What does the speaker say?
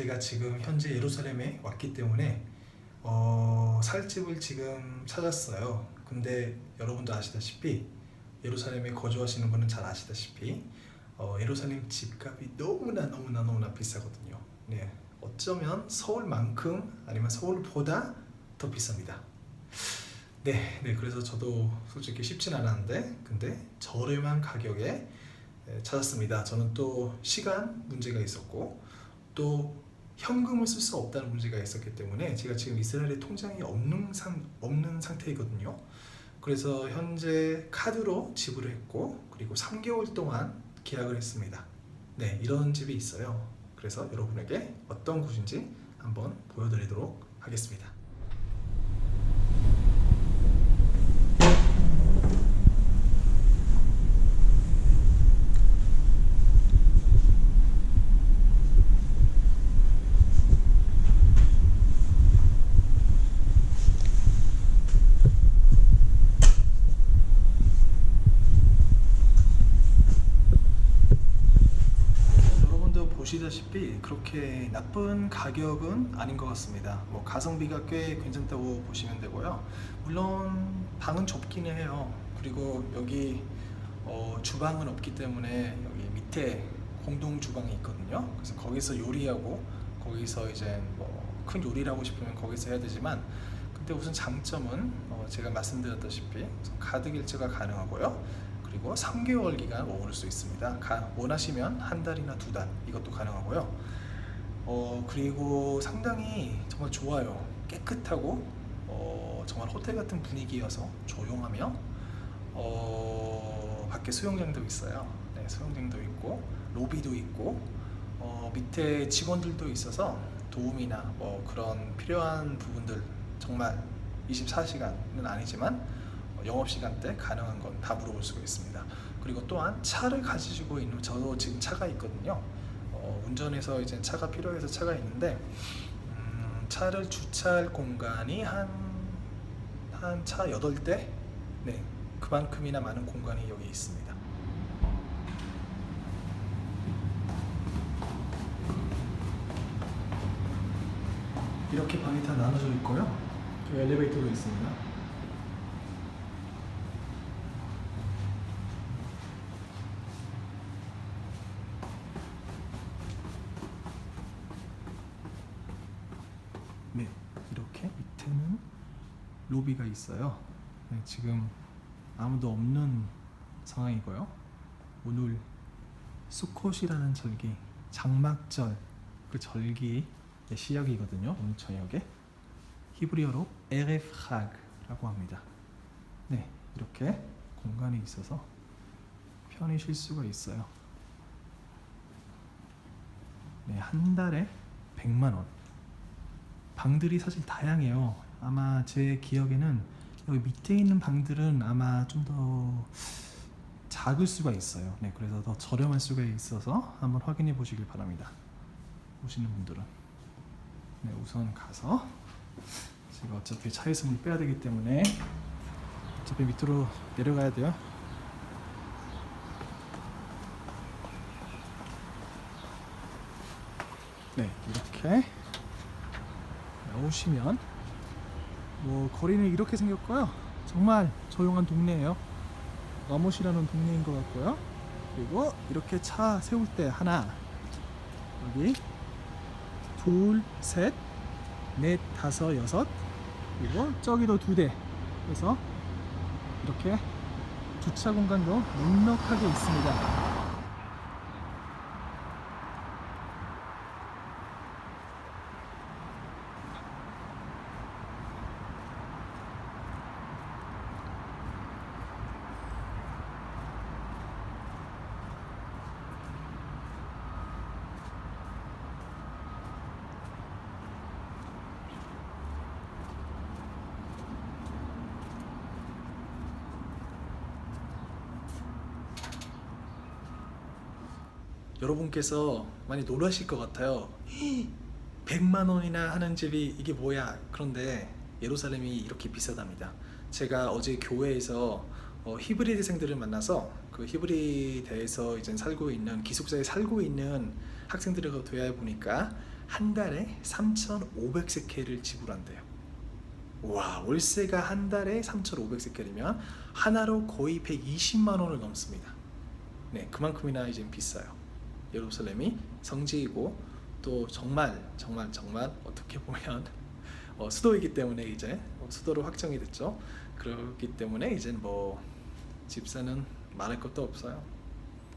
제가 지금 현재 예루살렘에 왔기 때문에 어, 살 집을 지금 찾았어요. 근데 여러분도 아시다시피 예루살렘에 거주하시는 분은 잘 아시다시피 어, 예루살렘 집값이 너무나 너무나 너무나 비싸거든요. 네, 어쩌면 서울만큼 아니면 서울보다 더 비쌉니다. 네, 네, 그래서 저도 솔직히 쉽진 않았는데, 근데 저렴한 가격에 에, 찾았습니다. 저는 또 시간 문제가 있었고, 또 현금을 쓸 수 없다는 문제가 있었기 때문에 제가 지금 이스라엘에 통장이 없는 상 없는 상태이거든요. 그래서 현재 카드로 지불을 했고, 그리고 3개월 동안 계약을 했습니다. 네, 이런 집이 있어요. 그래서 여러분에게 어떤 곳인지 한번 보여드리도록 하겠습니다. 여러분도 보시다시피 그렇게 나쁜 가격은 아닌 것 같습니다. 뭐 가성비가 꽤 괜찮다고 보시면 되고요. 물론 방은 좁기는 해요. 그리고 여기 어, 주방은 없기 때문에 여기 밑에 공동 주방이 있거든요. 그래서 거기서 요리하고 거기서 이제 뭐 큰 요리를 하고 싶으면 거기서 해야 되지만 근데 우선 장점은 어, 제가 말씀드렸다시피 카드 결제가 가능하고요. 그리고 3개월 기간 머무를 수 있습니다. 가- 원하시면 한 달이나 두 달 이것도 가능하고요. 어, 그리고 상당히 정말 좋아요. 깨끗하고 어, 정말 호텔 같은 분위기여서 조용하며 어, 밖에 수영장도 있어요. 네, 수영장도 있고 로비도 있고 어, 밑에 직원들도 있어서 도움이나 뭐 그런 필요한 부분들 정말 24시간은 아니지만 어, 영업 시간 때 가능한 건 다 물어볼 수가 있습니다. 그리고 또한 차를 가지고 있는 저도 지금 차가 있거든요. 어, 운전해서 이제 차가 필요해서 차가 있는데 음, 차를 주차할 공간이 한 한 차 8대 네 그만큼이나 많은 공간이 여기 있습니다. 이렇게 방이 다 나눠져 있고요. 여기 엘리베이터도 있습니다. 네, 이렇게 밑에는 로비가 있어요. 네, 지금 아무도 없는 상황이고요. 오늘 수콧이라는 절기, 장막절 그 절기의 시작이거든요. 오늘 저녁에 히브리어로 에레프 하그라고 합니다. 네, 이렇게 공간이 있어서 편히 쉴 수가 있어요. 네, 한 달에 100만 원. 방들이 사실 다양해요. 아마 제 기억에는 여기 밑에 있는 방들은 아마 좀 더 작을 수가 있어요. 네, 그래서 더 저렴할 수가 있어서 한번 확인해 보시길 바랍니다. 오시는 분들은 네, 우선 가서 제가 어차피 차에서 물 빼야 되기 때문에 어차피 밑으로 내려가야 돼요. 네, 이렇게 나오시면 뭐 거리는 이렇게 생겼고요. 정말 조용한 동네예요. 마못이라는 동네인 것 같고요. 그리고 이렇게 차 세울 때 하나 여기 둘, 셋, 넷, 다섯, 여섯 그리고 저기도 두 대. 그래서 이렇게 주차 공간도 넉넉하게 있습니다. 여러분께서 많이 놀라실 것 같아요. 100만 원이나 하는 집이 이게 뭐야? 그런데 예루살렘이 이렇게 비싸답니다. 제가 어제 교회에서 어, 히브리대생들을 만나서 그 히브리대에서 이제 살고 있는 기숙사에 살고 있는 학생들과 대화해 보니까 한 달에 3,500세켈을 지불한대요. 와 월세가 한 달에 3,500세켈이면 하나로 거의 120만 원을 넘습니다. 네 그만큼이나 이제 비싸요. 예루살렘이 성지이고 또 정말 정말 정말 어떻게 보면 어, 수도이기 때문에 이제 어, 수도로 확정이 됐죠. 그렇기 때문에 이제 뭐 집사는 말할 것도 없어요.